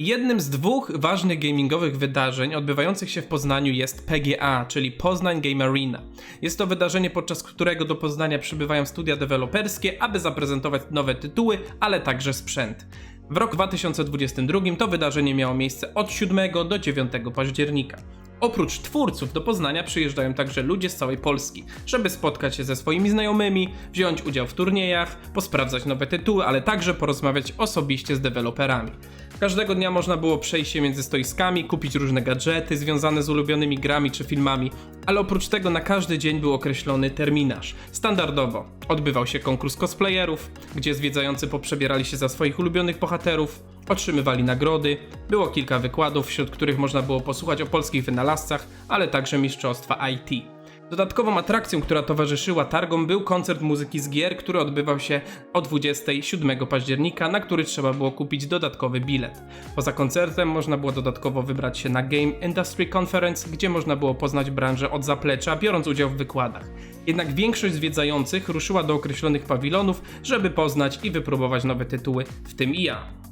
Jednym z dwóch ważnych gamingowych wydarzeń odbywających się w Poznaniu jest PGA, czyli Poznań Game Arena. Jest to wydarzenie, podczas którego do Poznania przybywają studia deweloperskie, aby zaprezentować nowe tytuły, ale także sprzęt. W roku 2022 to wydarzenie miało miejsce od 7 do 9 października. Oprócz twórców do Poznania przyjeżdżają także ludzie z całej Polski, żeby spotkać się ze swoimi znajomymi, wziąć udział w turniejach, posprawdzać nowe tytuły, ale także porozmawiać osobiście z deweloperami. Każdego dnia można było przejść się między stoiskami, kupić różne gadżety związane z ulubionymi grami czy filmami, ale oprócz tego na każdy dzień był określony terminarz. Standardowo odbywał się konkurs cosplayerów, gdzie zwiedzający poprzebierali się za swoich ulubionych bohaterów, otrzymywali nagrody, było kilka wykładów, wśród których można było posłuchać o polskich wynalazcach, ale także mistrzostwa IT. Dodatkową atrakcją, która towarzyszyła targom, był koncert muzyki z gier, który odbywał się o 27 października, na który trzeba było kupić dodatkowy bilet. Poza koncertem można było dodatkowo wybrać się na Game Industry Conference, gdzie można było poznać branżę od zaplecza, biorąc udział w wykładach. Jednak większość zwiedzających ruszyła do określonych pawilonów, żeby poznać i wypróbować nowe tytuły, w tym i ja.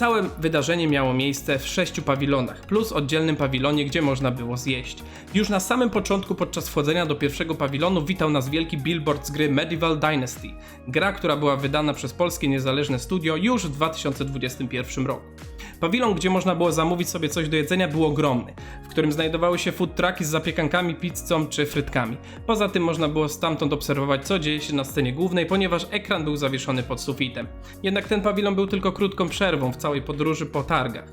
Całe wydarzenie miało miejsce w sześciu pawilonach, plus oddzielnym pawilonie, gdzie można było zjeść. Już na samym początku, podczas wchodzenia do pierwszego pawilonu, witał nas wielki billboard z gry Medieval Dynasty. Gra, która była wydana przez polskie niezależne studio już w 2021 roku. Pawilon, gdzie można było zamówić sobie coś do jedzenia, był ogromny, w którym znajdowały się food trucki z zapiekankami, pizzą czy frytkami. Poza tym można było stamtąd obserwować, co dzieje się na scenie głównej, ponieważ ekran był zawieszony pod sufitem. Jednak ten pawilon był tylko krótką przerwą w całej podróży po targach.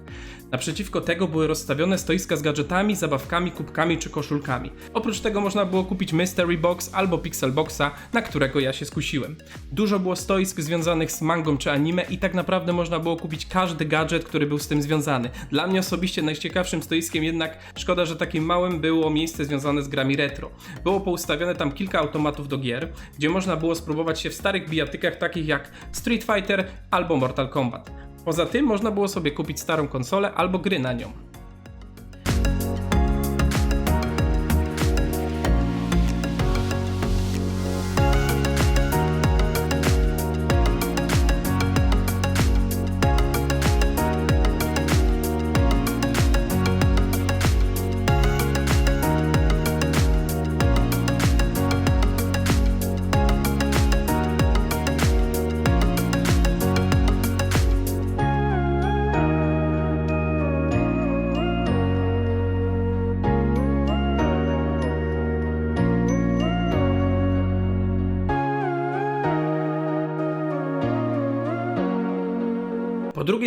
Naprzeciwko tego były rozstawione stoiska z gadżetami, zabawkami, kubkami czy koszulkami. Oprócz tego można było kupić Mystery Box albo Pixel Boxa, na którego ja się skusiłem. Dużo było stoisk związanych z mangą czy anime i tak naprawdę można było kupić każdy gadżet, który był z tym związany. Dla mnie osobiście najciekawszym stoiskiem jednak szkoda, że takim małym było miejsce związane z grami retro. Było poustawione tam kilka automatów do gier, gdzie można było spróbować się w starych bijatykach takich jak Street Fighter albo Mortal Kombat. Poza tym można było sobie kupić starą konsolę albo gry na nią.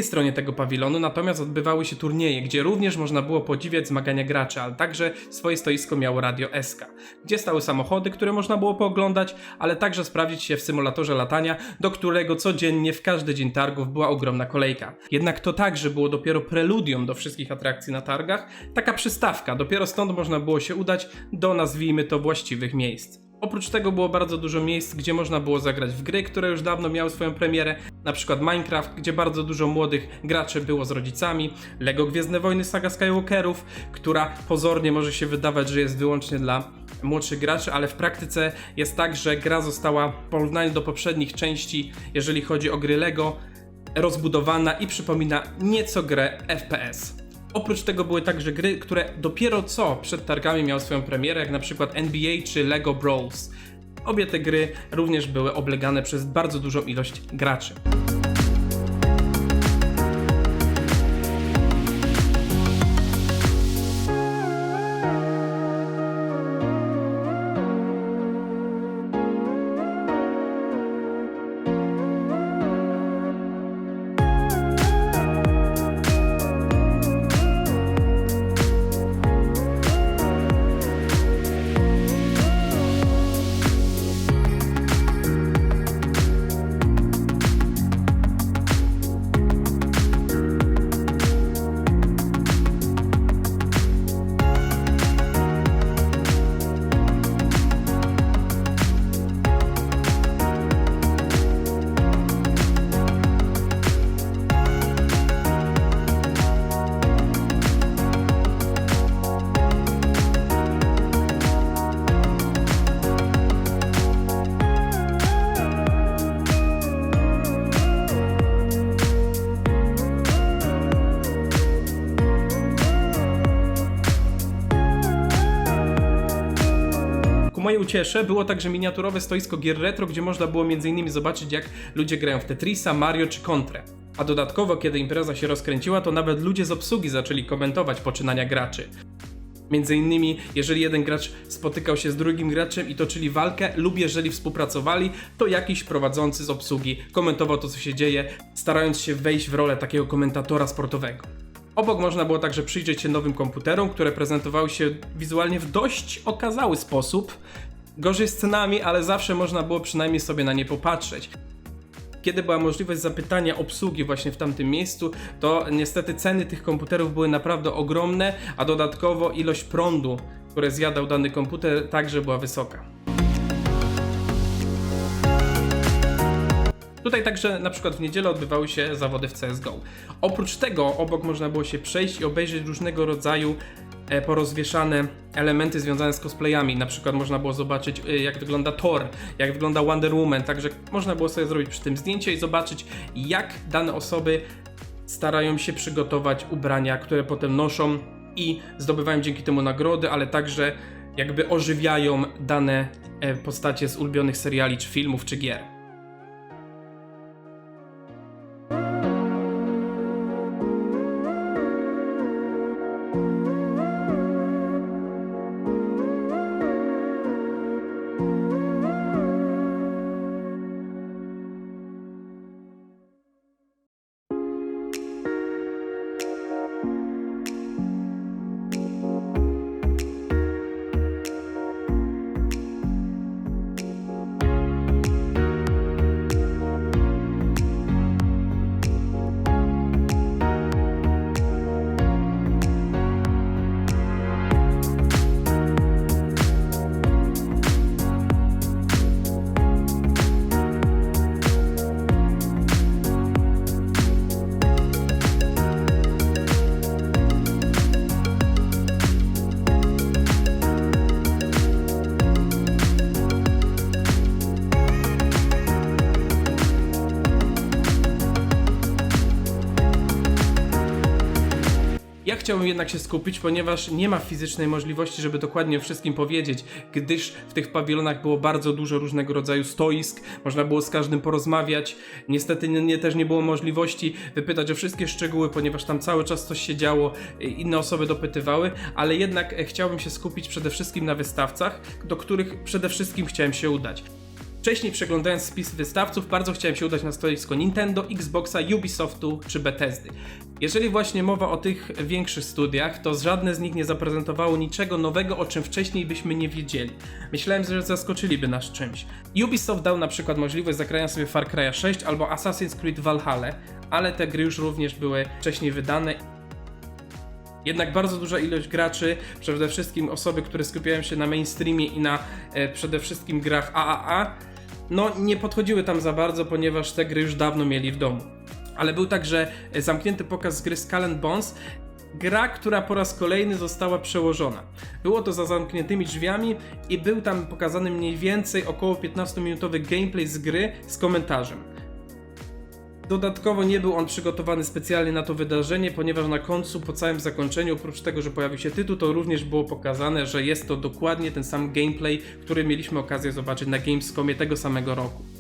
Drugiej stronie tego pawilonu natomiast odbywały się turnieje, gdzie również można było podziwiać zmagania graczy, ale także swoje stoisko miało Radio SK, gdzie stały samochody, które można było pooglądać, ale także sprawdzić się w symulatorze latania, do którego codziennie w każdy dzień targów była ogromna kolejka. Jednak to także było dopiero preludium do wszystkich atrakcji na targach, taka przystawka, dopiero stąd można było się udać do nazwijmy to właściwych miejsc. Oprócz tego było bardzo dużo miejsc, gdzie można było zagrać w gry, które już dawno miały swoją premierę, na przykład Minecraft, gdzie bardzo dużo młodych graczy było z rodzicami, Lego Gwiezdne Wojny Saga Skywalkerów, która pozornie może się wydawać, że jest wyłącznie dla młodszych graczy, ale w praktyce jest tak, że gra została w porównaniu do poprzednich części, jeżeli chodzi o gry Lego, rozbudowana i przypomina nieco grę FPS. Oprócz tego były także gry, które dopiero co przed targami miały swoją premierę, jak na przykład NBA czy Lego Brawls. Obie te gry również były oblegane przez bardzo dużą ilość graczy. Ucieszę, było także miniaturowe stoisko gier retro, gdzie można było m.in. zobaczyć jak ludzie grają w Tetrisa, Mario czy Kontrę. A dodatkowo, kiedy impreza się rozkręciła, to nawet ludzie z obsługi zaczęli komentować poczynania graczy. Między innymi, jeżeli jeden gracz spotykał się z drugim graczem i toczyli walkę, lub jeżeli współpracowali, to jakiś prowadzący z obsługi komentował to, co się dzieje, starając się wejść w rolę takiego komentatora sportowego. Obok można było także przyjrzeć się nowym komputerom, które prezentowały się wizualnie w dość okazały sposób. Gorzej z cenami, ale zawsze można było przynajmniej sobie na nie popatrzeć kiedy była możliwość zapytania obsługi właśnie w tamtym miejscu, to niestety ceny tych komputerów były naprawdę ogromne, a dodatkowo ilość prądu, które zjadał dany komputer, także była wysoka. Tutaj także na przykład w niedzielę odbywały się zawody w CSGO. Oprócz tego obok można było się przejść i obejrzeć różnego rodzaju porozwieszane elementy związane z cosplayami. Na przykład można było zobaczyć e, jak wygląda Thor, jak wygląda Wonder Woman, także można było sobie zrobić przy tym zdjęcie i zobaczyć jak dane osoby starają się przygotować ubrania, które potem noszą i zdobywają dzięki temu nagrody, ale także jakby ożywiają dane e, postacie z ulubionych seriali, czy filmów, czy gier. Chciałbym jednak się skupić, ponieważ nie ma fizycznej możliwości, żeby dokładnie o wszystkim powiedzieć, gdyż w tych pawilonach było bardzo dużo różnego rodzaju stoisk, można było z każdym porozmawiać. Niestety nie, też nie było możliwości wypytać o wszystkie szczegóły, ponieważ tam cały czas coś się działo, y, inne osoby dopytywały, ale jednak e, chciałbym się skupić przede wszystkim na wystawcach, do których przede wszystkim chciałem się udać. Wcześniej przeglądając spis wystawców, bardzo chciałem się udać na stoisko Nintendo, Xboxa, Ubisoftu czy Bethesdy. Jeżeli właśnie mowa o tych większych studiach, to żadne z nich nie zaprezentowało niczego nowego, o czym wcześniej byśmy nie wiedzieli. Myślałem, że zaskoczyliby nas czymś. Ubisoft dał na przykład możliwość zagrania sobie Far Cry 6 albo Assassin's Creed Valhalla, ale te gry już również były wcześniej wydane jednak bardzo duża ilość graczy, przede wszystkim osoby, które skupiają się na mainstreamie i na e, przede wszystkim grach AAA, no nie podchodziły tam za bardzo, ponieważ te gry już dawno mieli w domu. Ale był także e, zamknięty pokaz z gry Skull Bones, gra, która po raz kolejny została przełożona. Było to za zamkniętymi drzwiami i był tam pokazany mniej więcej około 15-minutowy gameplay z gry z komentarzem. Dodatkowo nie był on przygotowany specjalnie na to wydarzenie, ponieważ na końcu, po całym zakończeniu, oprócz tego, że pojawił się tytuł, to również było pokazane, że jest to dokładnie ten sam gameplay, który mieliśmy okazję zobaczyć na Gamescomie tego samego roku.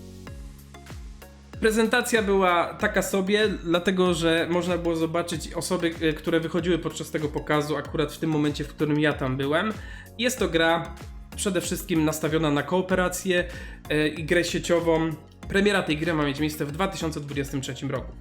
Prezentacja była taka sobie, dlatego że można było zobaczyć osoby, e, które wychodziły podczas tego pokazu, akurat w tym momencie, w którym ja tam byłem. Jest to gra przede wszystkim nastawiona na kooperację e, i grę sieciową. Premiera tej gry ma mieć miejsce w 2023 roku.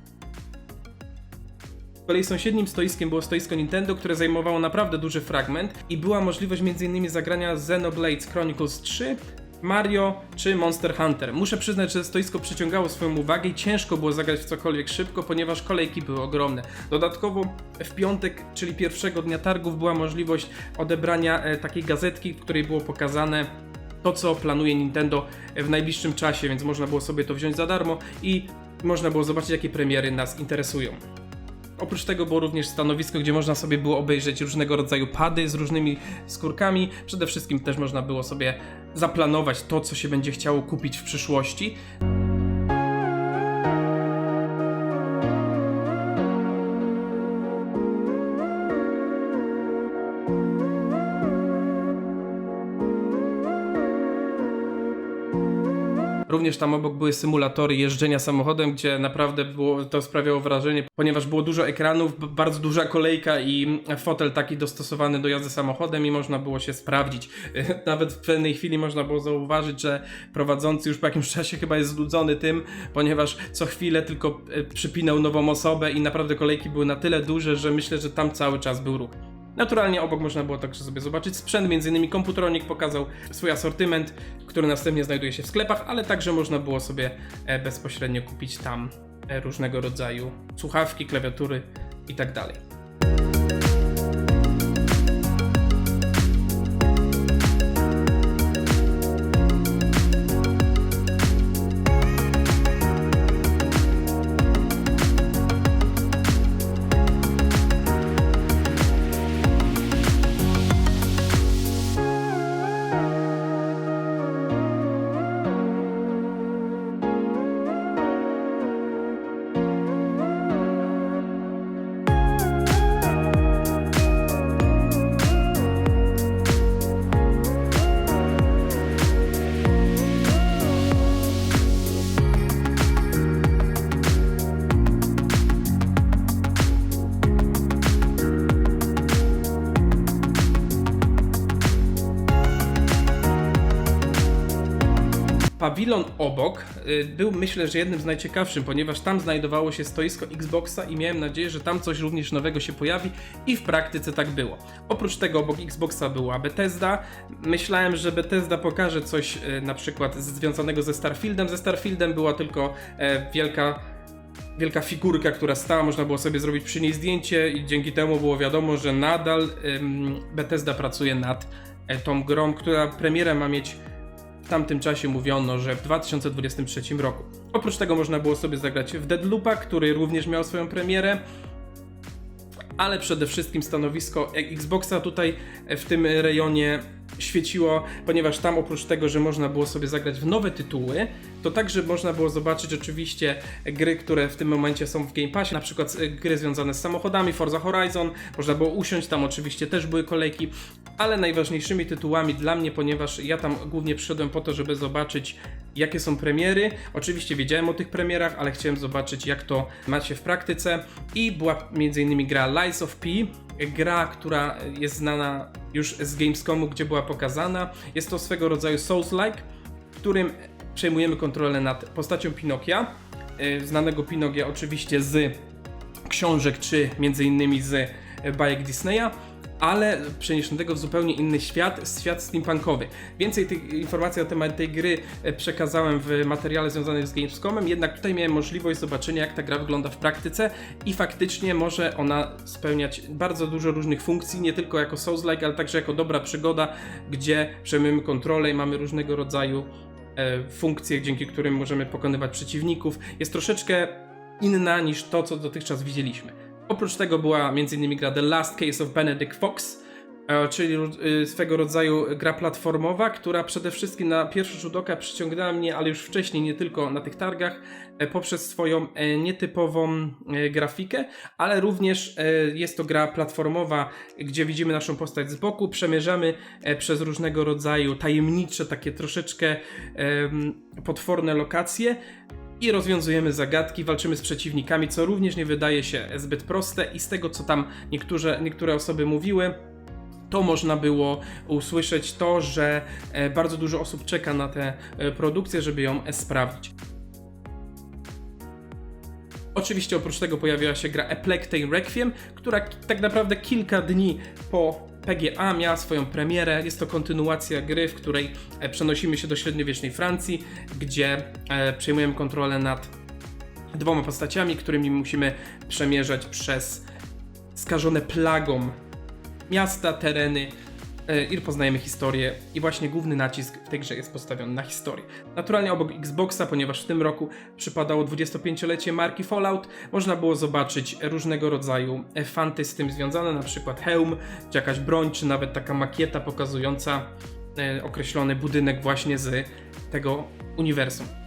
Z kolei sąsiednim stoiskiem było stoisko Nintendo, które zajmowało naprawdę duży fragment i była możliwość m.in. zagrania Xenoblade Chronicles 3, Mario czy Monster Hunter. Muszę przyznać, że stoisko przyciągało swoją uwagę i ciężko było zagrać w cokolwiek szybko, ponieważ kolejki były ogromne. Dodatkowo w piątek, czyli pierwszego dnia targów, była możliwość odebrania e, takiej gazetki, w której było pokazane to, co planuje Nintendo w najbliższym czasie, więc można było sobie to wziąć za darmo i można było zobaczyć, jakie premiery nas interesują. Oprócz tego było również stanowisko, gdzie można sobie było obejrzeć różnego rodzaju pady z różnymi skórkami. Przede wszystkim też można było sobie zaplanować to, co się będzie chciało kupić w przyszłości. Również tam obok były symulatory jeżdżenia samochodem, gdzie naprawdę było, to sprawiało wrażenie, ponieważ było dużo ekranów, bardzo duża kolejka i fotel taki dostosowany do jazdy samochodem i można było się sprawdzić. Nawet w pewnej chwili można było zauważyć, że prowadzący już po jakimś czasie chyba jest znudzony tym, ponieważ co chwilę tylko e, przypinał nową osobę i naprawdę kolejki były na tyle duże, że myślę, że tam cały czas był ruch. Naturalnie obok można było także sobie zobaczyć sprzęt, m.in. komputronik pokazał swój asortyment, który następnie znajduje się w sklepach, ale także można było sobie e, bezpośrednio kupić tam e, różnego rodzaju słuchawki, klawiatury i Pawilon obok y, był myślę, że jednym z najciekawszych, ponieważ tam znajdowało się stoisko Xboxa i miałem nadzieję, że tam coś również nowego się pojawi i w praktyce tak było. Oprócz tego obok Xboxa była Bethesda. Myślałem, że Bethesda pokaże coś y, na przykład związanego ze Starfieldem. Ze Starfieldem była tylko e, wielka wielka figurka, która stała, można było sobie zrobić przy niej zdjęcie i dzięki temu było wiadomo, że nadal ym, Bethesda pracuje nad e, tą grą, która premierę ma mieć w tamtym czasie mówiono, że w 2023 roku. Oprócz tego można było sobie zagrać w Deadloopa, który również miał swoją premierę, ale przede wszystkim stanowisko Xboxa tutaj w tym rejonie świeciło, ponieważ tam oprócz tego, że można było sobie zagrać w nowe tytuły, to także można było zobaczyć oczywiście gry, które w tym momencie są w Game Passie, na przykład e, gry związane z samochodami, Forza Horizon, można było usiąść, tam oczywiście też były kolejki, ale najważniejszymi tytułami dla mnie, ponieważ ja tam głównie przyszedłem po to, żeby zobaczyć jakie są premiery. Oczywiście wiedziałem o tych premierach, ale chciałem zobaczyć jak to macie w praktyce i była m.in. gra Lies of P, gra, która jest znana już z Gamescomu, gdzie była pokazana. Jest to swego rodzaju Souls-like, w którym przejmujemy kontrolę nad postacią Pinokia, yy, znanego Pinokia oczywiście z książek, czy między innymi z e, bajek Disneya, ale przeniesionego w zupełnie inny świat, świat steampunkowy. Więcej tych informacji na temat tej gry e, przekazałem w materiale związanym z Gamescomem, jednak tutaj miałem możliwość zobaczenia, jak ta gra wygląda w praktyce i faktycznie może ona spełniać bardzo dużo różnych funkcji, nie tylko jako Souls-like, ale także jako dobra przygoda, gdzie przejmujemy kontrolę i mamy różnego rodzaju e, funkcje, dzięki którym możemy pokonywać przeciwników. Jest troszeczkę inna niż to, co dotychczas widzieliśmy. Oprócz tego była m.in. gra The Last Case of Benedict Fox, e, czyli e, swego rodzaju gra platformowa, która przede wszystkim na pierwszy rzut oka przyciągnęła mnie, ale już wcześniej, nie tylko na tych targach, e, poprzez swoją e, nietypową grafikę, ale również jest to gra platformowa, gdzie widzimy naszą postać z boku, przemierzamy przez różnego rodzaju tajemnicze, takie troszeczkę potworne lokacje, i rozwiązujemy zagadki, walczymy z przeciwnikami, co również nie wydaje się zbyt proste i z tego co tam niektóre, niektóre osoby mówiły, to można było usłyszeć to, że e, bardzo dużo osób czeka na tę e, produkcję, żeby ją e, sprawdzić. Oczywiście oprócz tego pojawiła się gra A Requiem, która tak naprawdę kilka dni po PGA miała swoją premierę. Jest to kontynuacja gry, w której e, przenosimy się do średniowiecznej Francji, gdzie e, przejmujemy kontrolę nad dwoma postaciami, którymi musimy przemierzać przez skażone plagą miasta, tereny e, i poznajemy historię i właśnie główny nacisk w tej grze jest postawiony na historię. Naturalnie obok Xboxa, ponieważ w tym roku przypadało 25-lecie marki Fallout, można było zobaczyć różnego rodzaju fanty z tym związane, na przykład hełm, czy jakaś broń, czy nawet taka makieta pokazująca e, określony budynek właśnie z tego uniwersum.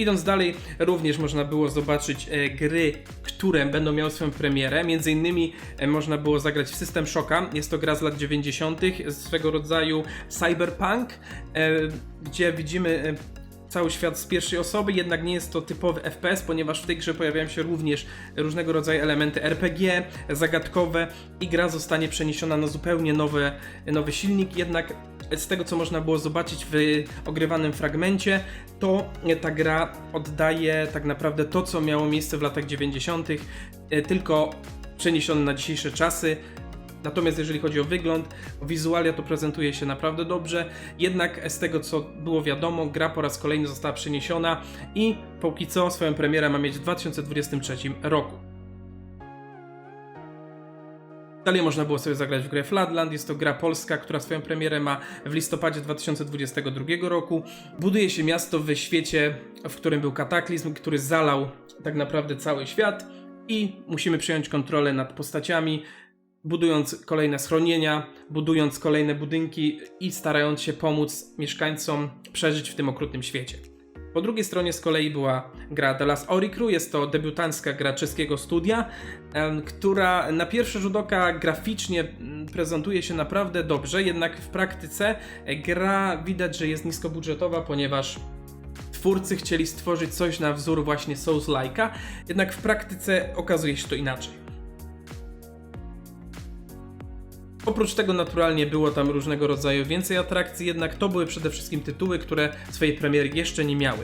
Idąc dalej, również można było zobaczyć e, gry, które będą miały swoją premierę. Między innymi e, można było zagrać w System Shocka. Jest to gra z lat 90., swego rodzaju cyberpunk, e, gdzie widzimy cały świat z pierwszej osoby, jednak nie jest to typowy FPS, ponieważ w tej grze pojawiają się również różnego rodzaju elementy RPG, zagadkowe i gra zostanie przeniesiona na zupełnie nowe, nowy silnik, jednak z tego co można było zobaczyć w ogrywanym fragmencie, to ta gra oddaje tak naprawdę to, co miało miejsce w latach 90., e, tylko przeniesione na dzisiejsze czasy. Natomiast jeżeli chodzi o wygląd, wizualia, to prezentuje się naprawdę dobrze. Jednak z tego co było wiadomo, gra po raz kolejny została przeniesiona i póki co swoją premierę ma mieć w 2023 roku. Dalej można było sobie zagrać w grę Flatland. Jest to gra polska, która swoją premierę ma w listopadzie 2022 roku. Buduje się miasto w świecie, w którym był kataklizm, który zalał tak naprawdę cały świat i musimy przejąć kontrolę nad postaciami, budując kolejne schronienia, budując kolejne budynki i starając się pomóc mieszkańcom przeżyć w tym okrutnym świecie. Po drugiej stronie z kolei była gra The Last Oricru, jest to debiutancka gra czeskiego studia, która na pierwszy rzut oka graficznie prezentuje się naprawdę dobrze, jednak w praktyce e, gra widać, że jest niskobudżetowa, ponieważ twórcy chcieli stworzyć coś na wzór właśnie Souls-like'a, jednak w praktyce okazuje się to inaczej. Oprócz tego naturalnie było tam różnego rodzaju więcej atrakcji, jednak to były przede wszystkim tytuły, które swojej premiery jeszcze nie miały.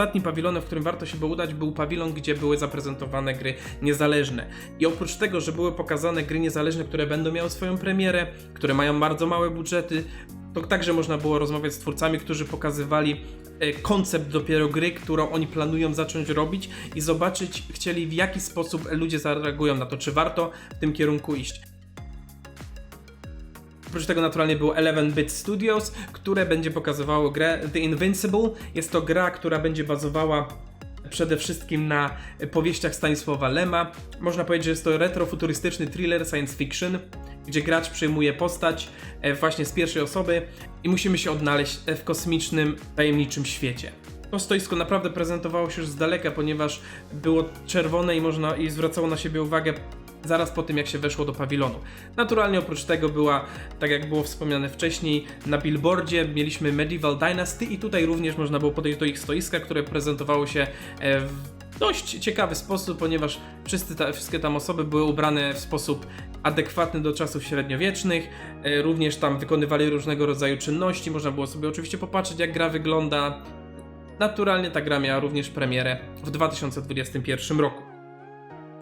Ostatnim pawilonem, w którym warto się było udać, był pawilon, gdzie były zaprezentowane gry niezależne. I oprócz tego, że były pokazane gry niezależne, które będą miały swoją premierę, które mają bardzo małe budżety, to także można było rozmawiać z twórcami, którzy pokazywali e, koncept dopiero gry, którą oni planują zacząć robić i zobaczyć chcieli w jaki sposób ludzie zareagują na to, czy warto w tym kierunku iść. Oprócz tego naturalnie było 11-Bit Studios, które będzie pokazywało grę The Invincible. Jest to gra, która będzie bazowała przede wszystkim na powieściach Stanisława Lema. Można powiedzieć, że jest to retrofuturystyczny thriller science fiction, gdzie gracz przejmuje postać e, właśnie z pierwszej osoby i musimy się odnaleźć w kosmicznym, tajemniczym świecie. To stoisko naprawdę prezentowało się już z daleka, ponieważ było czerwone i można i zwracało na siebie uwagę zaraz po tym, jak się weszło do pawilonu. Naturalnie oprócz tego była, tak jak było wspomniane wcześniej, na billboardzie mieliśmy Medieval Dynasty i tutaj również można było podejść do ich stoiska, które prezentowało się e, w dość ciekawy sposób, ponieważ ta, wszystkie tam osoby były ubrane w sposób adekwatny do czasów średniowiecznych, e, również tam wykonywali różnego rodzaju czynności, można było sobie oczywiście popatrzeć jak gra wygląda. Naturalnie ta gra miała również premierę w 2021 roku.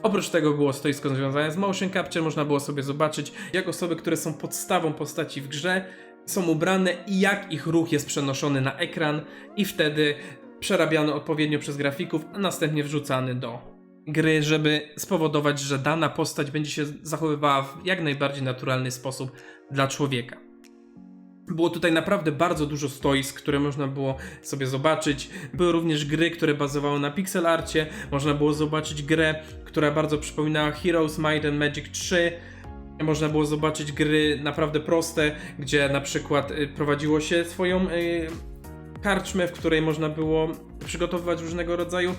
Oprócz tego było stoisko związane z motion capture, można było sobie zobaczyć, jak osoby, które są podstawą postaci w grze, są ubrane i jak ich ruch jest przenoszony na ekran i wtedy przerabiany odpowiednio przez grafików, a następnie wrzucany do gry, żeby spowodować, że dana postać będzie się zachowywała w jak najbardziej naturalny sposób dla człowieka. Było tutaj naprawdę bardzo dużo stoisk, które można było sobie zobaczyć. Były również gry, które bazowały na pixel arcie. Można było zobaczyć grę, która bardzo przypominała Heroes Might and Magic 3. Można było zobaczyć gry naprawdę proste, gdzie na przykład y, prowadziło się swoją y, karczmę, w której można było przygotowywać różnego rodzaju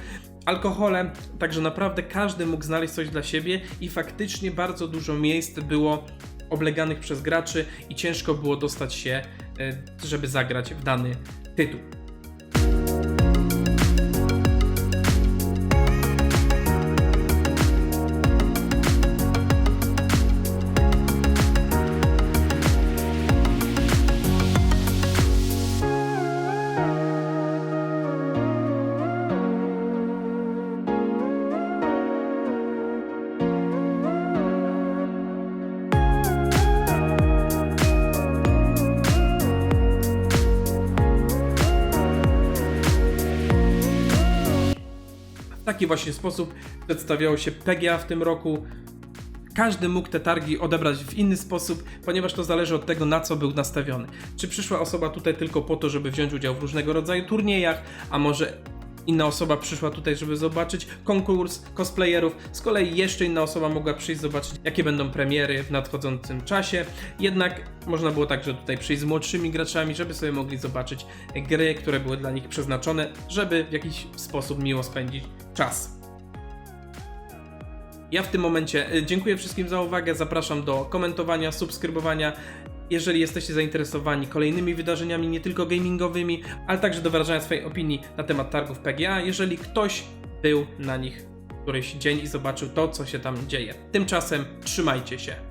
alkohole, także naprawdę każdy mógł znaleźć coś dla siebie i faktycznie bardzo dużo miejsc było obleganych przez graczy i ciężko było dostać się, e, żeby zagrać w dany tytuł. Właśnie sposób przedstawiało się PGA w tym roku. Każdy mógł te targi odebrać w inny sposób, ponieważ to zależy od tego, na co był nastawiony. Czy przyszła osoba tutaj tylko po to, żeby wziąć udział w różnego rodzaju turniejach, a może inna osoba przyszła tutaj, żeby zobaczyć konkurs cosplayerów. Z kolei jeszcze inna osoba mogła przyjść zobaczyć, jakie będą premiery w nadchodzącym czasie. Jednak można było także tutaj przyjść z młodszymi graczami, żeby sobie mogli zobaczyć gry, które były dla nich przeznaczone, żeby w jakiś sposób miło spędzić czas. Ja w tym momencie y, dziękuję wszystkim za uwagę, zapraszam do komentowania, subskrybowania. Jeżeli jesteście zainteresowani kolejnymi wydarzeniami, nie tylko gamingowymi, ale także do wyrażania swojej opinii na temat targów PGA, jeżeli ktoś był na nich któryś dzień i zobaczył to, co się tam dzieje. Tymczasem trzymajcie się.